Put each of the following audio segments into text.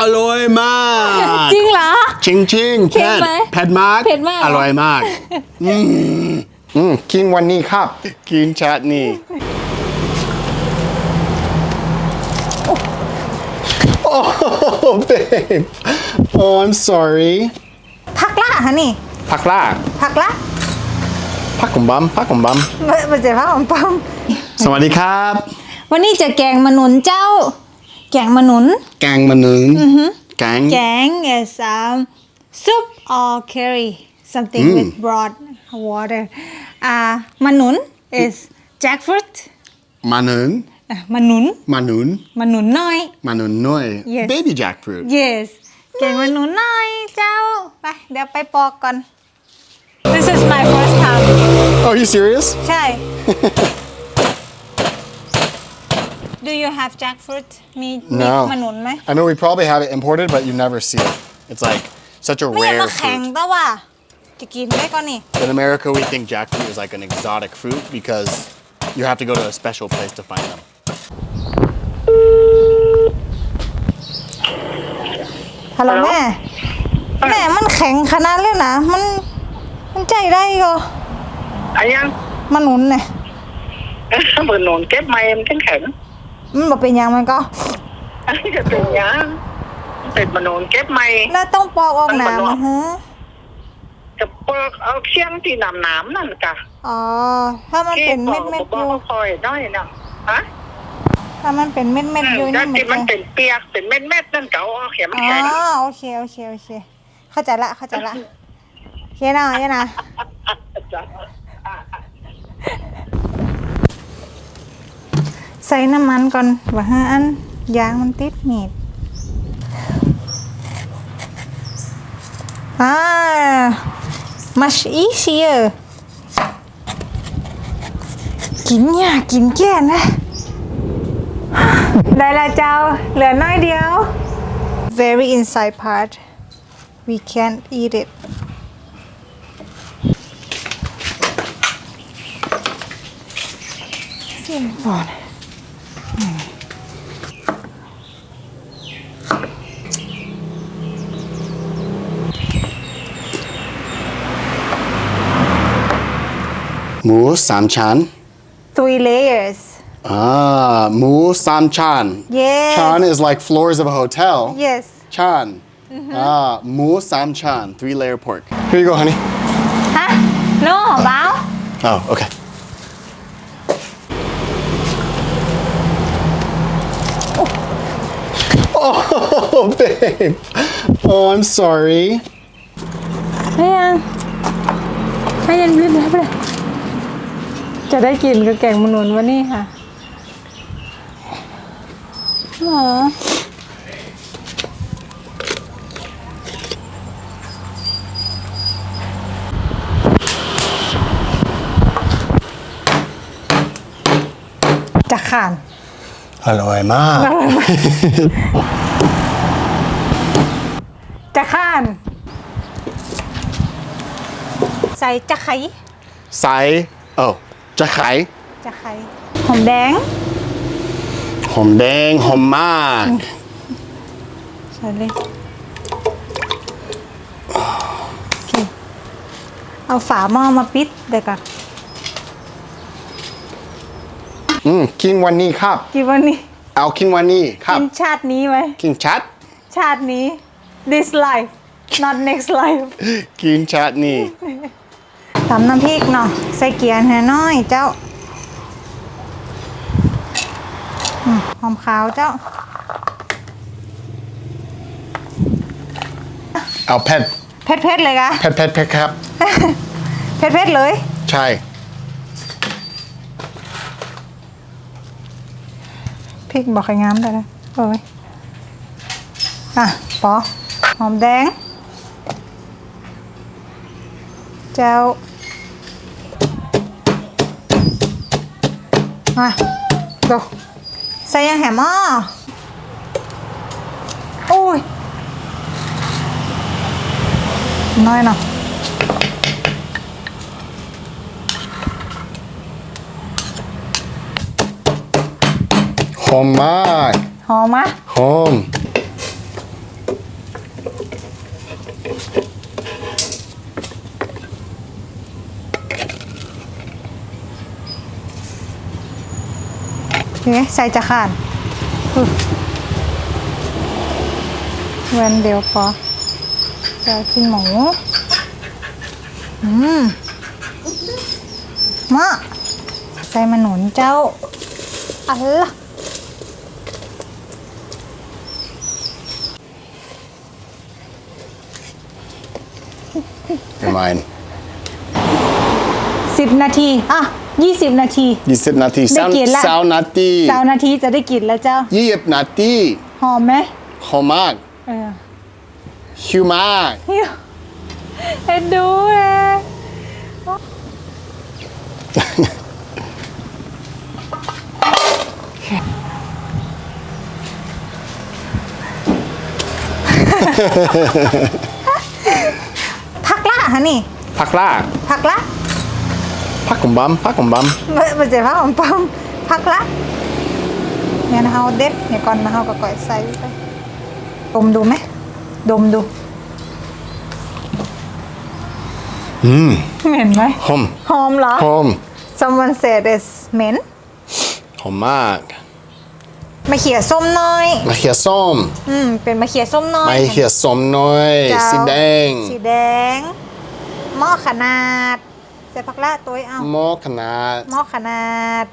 อร่อยมากจริงเหรอ ชิงชิงเค็มไหมเผ็ดมากเผ็ดมากเหรออ ร่อยมากอืมอืมกินวันนี้ครับ กินชาตินี้โอ้ babe oh I'm sorry พักละฮะนี่ พักล่าพักละพักของบัมพักของบัมไม่ไม่ใช่พักของปั๊มสวัสดีครับ วันนี้จะแกงมะนุนเจ้า แกงมะนุนแกงมะนึงแกงแกง is um soup or curry something with broad water อ่ามะนุน is jackfruit มะนึงอะมะนุนมะนุนมะนุนน้อยมะนุนน้อย Yes baby jackfruit yes แกงมะนุนน้อยเจ้าไปเดี๋ยวไปปอกก่อน this is my first time oh you serious ใช่ Do you have jackfruit มีมี no มะนุนไหม I mean we probably have it imported but you never see it it's like such a ไม่เอา rare มาแข็ง fruit แต่ว่าจะกินได้ก่อนนี่ in America we think jackfruit is like an exotic fruit because you have to go to a special place to find them ฮัลโหลแม่ แม่มันแข็งขนาดเลยนะ มัน มันใจได้ก็อะยัง มันหนุนเนี่ย เหมือนหนอนเก็บไม้มันแข็งแข็ง มันบอกเป็นหยังมันก็ๆจะเป็นหยังเป็นมันหนอนเก็บไม้แล้วต้องปอกออกหนามันบ่มันฮะจะเปิกเอาเชียงที่น้ำน้ำนั่นกะอ๋อ ถ้ามันเป็นเม็ดเม็ดๆบออกยู่ว่าคอยได้นะฮะถ้ามันเป็นเม็ดเม็ดๆอยู่ถ้านี่ที่มัมันนจะเป็นเปียกเป็นเม็ดเม็ดๆนั่นเก่าเอาเขียนมันอ๋อแข็งโอเคโอเคโอเค เข้าใจละเข้าใจละเฮ้ยนะเฮ้ยนะ จ้ะ ใส่น้ำมันก่อนว่าห้าอันยางมันติดมีดอ่า much easier กินยากกินแก่นะ ได้ละเจ้า เหลือน้อยเดียว very inside part we can't eat it เสียงก่อน หมูสามชั้น three layers อ่าหมูสามชั้น yes Chan is like floors of a hotel yes Chan ah หมูสามชั้น three layer pork here you go honey ฮะ no บ้าว oh okay Oh, babe. Oh, I'm sorry. ให้ยังให้ยังรีบไปเลยจะได้กินกับแกงมะนุนวันนี้ค่ะหรอจะขาน อร่อยมาก จะข้าน ใส่จะไข่ใส่โอ้จะไข่จะไข่หอมแดง หอมแดงหอมมาก ใส่เลยโอเคเอาฝาหม้อมาปิดเดี๋ยวก่อน อืมกินวันนี้ครับ กินวันนี้ เอากินวันนี้ครับ กินชาตินี้ไหม กินชัด ชาตินี้ this life not next life กินชัดนี่ตำน้ำพริกเนาะใส่เกียร์ให้น้อยเจ้าอืมหอมขาวเจ้า เอาเผ็ดเผ็ดๆเลยกะเผ็ดเผ็ดเผ็ดครับเผ็ดๆเลย ใช่ ริกบอกให้งามได้เลยเอ้ยอะปอหอมแดง เจ้ามาดูใส่ยังแหมอะโอ้ยน้อยเนาะ หอมมากหอมมะหอมเห็นไหมใส่จะขาดเว้นเดี๋ยวพอจะกินหมู อืมมะใส่มาหนุนเจ้าอะไล่ะ You're mine. สิบนาทีอะยี่สิบนาที20 nati. Sound, ได้กินละ sound nati. สาวนาทีจะได้กินแล้วเจ้า20 nati. หอมไหม Homak. เออ Humak. เอ็นดูเลย พักละฮะนี่ Pakla. พักละ Pakumbam. Pakumbam. ไม่ไม่ใช่พักของปั๊มพักละเนี่ยนะเฮาเด็ดเนี่ยก่อนนะเฮาก็ก่อยใส่ไปดมดูไหมดมดู Mm. เหม็นไหม Hom. หอมเหรอ Hom. someone said it's เหม็น Homak. มะเขียส้มน้อย Mahia som. อืมเป็นมะเขียส้มน้อย Mahia som noi. เจ้า Sideng. สีแดง หม้อขนาดใส่ผักละตัวเอา Mo kanat. หม้อขนาด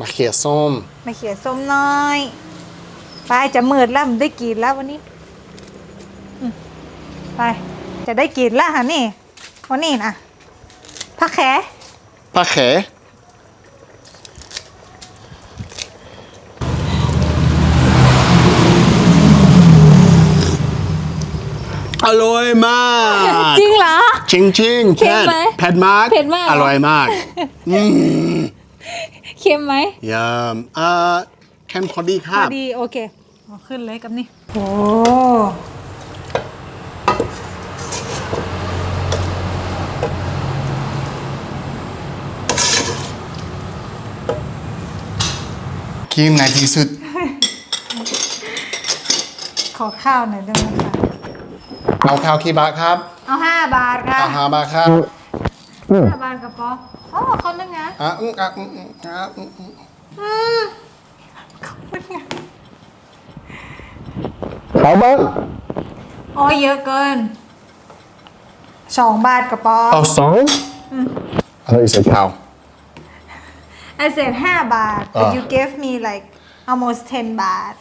Mahia som. มะเขียส้มน้อยไปจะมืดแล้วมันได้กินแล้ววันนี้อืมไปจะได้กินแล้วฮะนี่วันนี้นะผักแข Pache. อร่อยมากจริงเหรอ ชิงชิงเค็มไหมเผ็ดมากเผ็ดมากเหรออ ร่อยมากเค็มไหมยามอ่าเค็มพอดีคพรัอบ ดีโอเคเอาขึ้นเลยกับนี่โอ้ครีมในที่สุดขอข้าวหน่อยได้ไหมคะเอาข้าวกี่บาทครับ เอาห้าบาทค่ะเอาห้าบาทครับห้าบาทกระป๋ออ๋อเขานึ่งไงอะอืมอะอืมอืมอะอืมอืมอืมเขานึ่งไงเอาบ้างโอ้ยเยอะเกินสองบาทกระป๋อเอาสองอะไรอีกสักข้าว I said ห้าบาท but อ่า you gave me like almost 10 บาท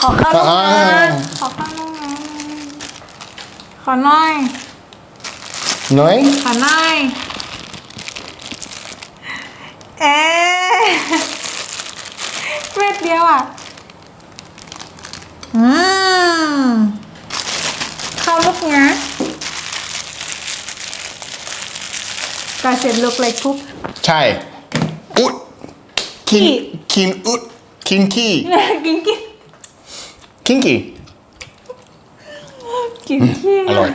ขอข้าวลูกนะขอข้าวลูกนะขอหน่อย หน่อย ขอหน่อยเอ๊ะเม็ดเดียวอะอืมข้าวลูกนะ Does it look like poop ใช่ อุดกินขี้กินอุดกินขี้ กินกิน กินขี้กินขี้อร่อย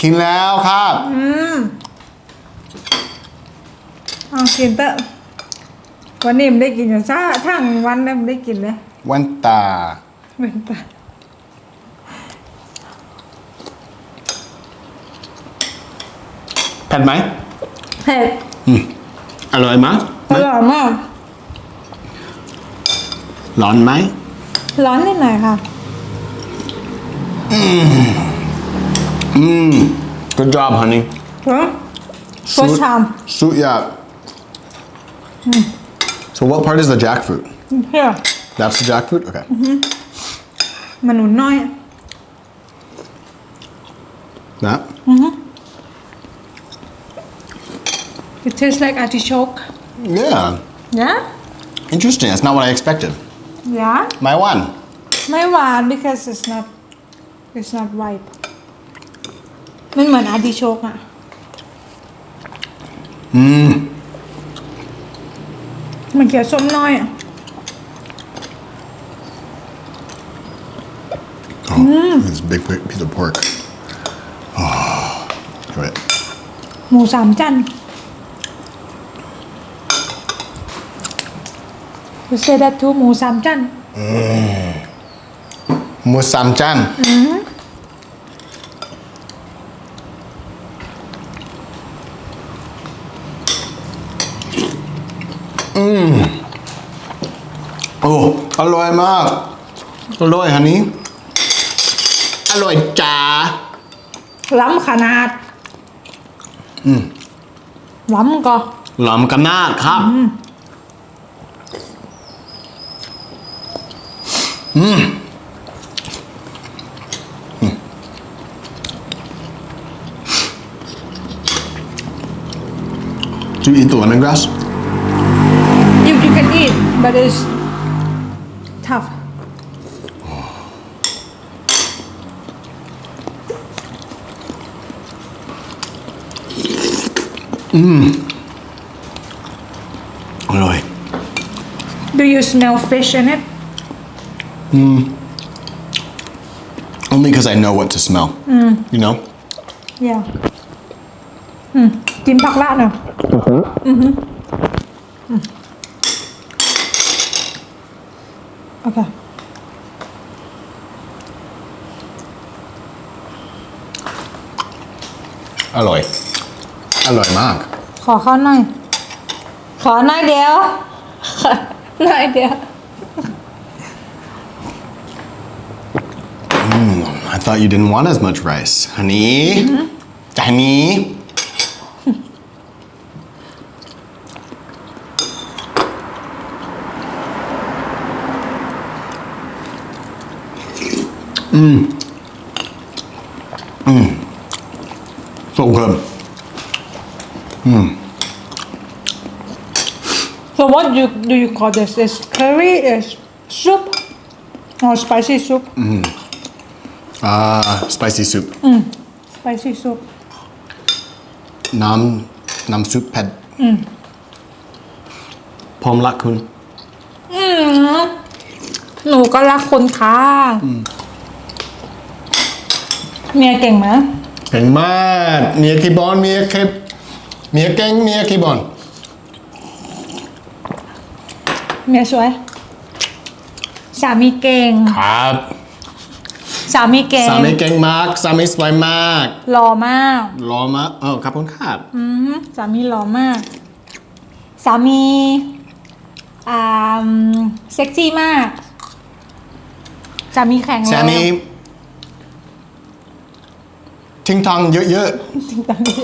กินแล้วครับเอากินเตอะวันนี้มันได้กินอยู่ซะทั้งวันเลยมันได้กินเลยวันตา เป็นปะเผ็ดไหมเผ็ดอร่อยไหมอร่อยมาก ร้อนไหม ร้อนนิดหน่อยค่ะ Good job honey ฮะ First time Suit yeah So what part is the jackfruit here That's the jackfruit Okay มันหนุนน้อย That it tastes like artichoke Yeah yeah Interesting That's not what I expected Yeah My one ไม่หวาน because it's not it's not ripe มันเหมือน artichoke อะอืมมันเขียวส้มน้อยอะ Oh This big piece of pork Oh Right หมูสามจัน You say that too หมูสามจันหมูสามจันอืมโอ้อร่อยมาก อร่อยฮันนี้ อร่อยจ๋าล้ำขนาด อืมล้ำก็ล้ำขนาดครับ Do you eat the lemongrass? you you can eat but it's tough mm. Alright. do you smell fish in it Only because I know what to smell. You know? yeah อืมกินผักละหน่อยอือหืออืมโอเคอร่อย อร่อยมาก ขอข้าวหน่อย ขอหน่อยเดียว ขอหน่อยเดียว I thought you didn't want as much rice. Honey? Mm-hmm. Honey? Mmm. Mmm. So good. Mm. so what do you do you call this is curry is soup or spicy soup mm. Ah, spicy soup. spicy soup น้ำน้ำซุปเผ็ดผมรักคุณหนูก็รักคนค่ะเมียเก่งไหมเก่งมากเมียคีย์บอลเมียเคปเมียเก่งเมียคีย์บอลเมียสวย สามีเก่งครับ สามีเก่งสามีเก่งมาก สามีสวยมากหล่อมากรอมากเออขอบคุณครับ อืมสามีหล่อมาก สามีอ่าเซ็กซี่มาก สามีแข็งแรงสามีทิ้งทองเยอะติงตองนิด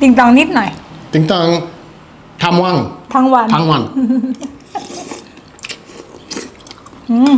ติงตองนิดหน่อยๆทิ้งทองทำวังทั้งวันทั้งวัน อืม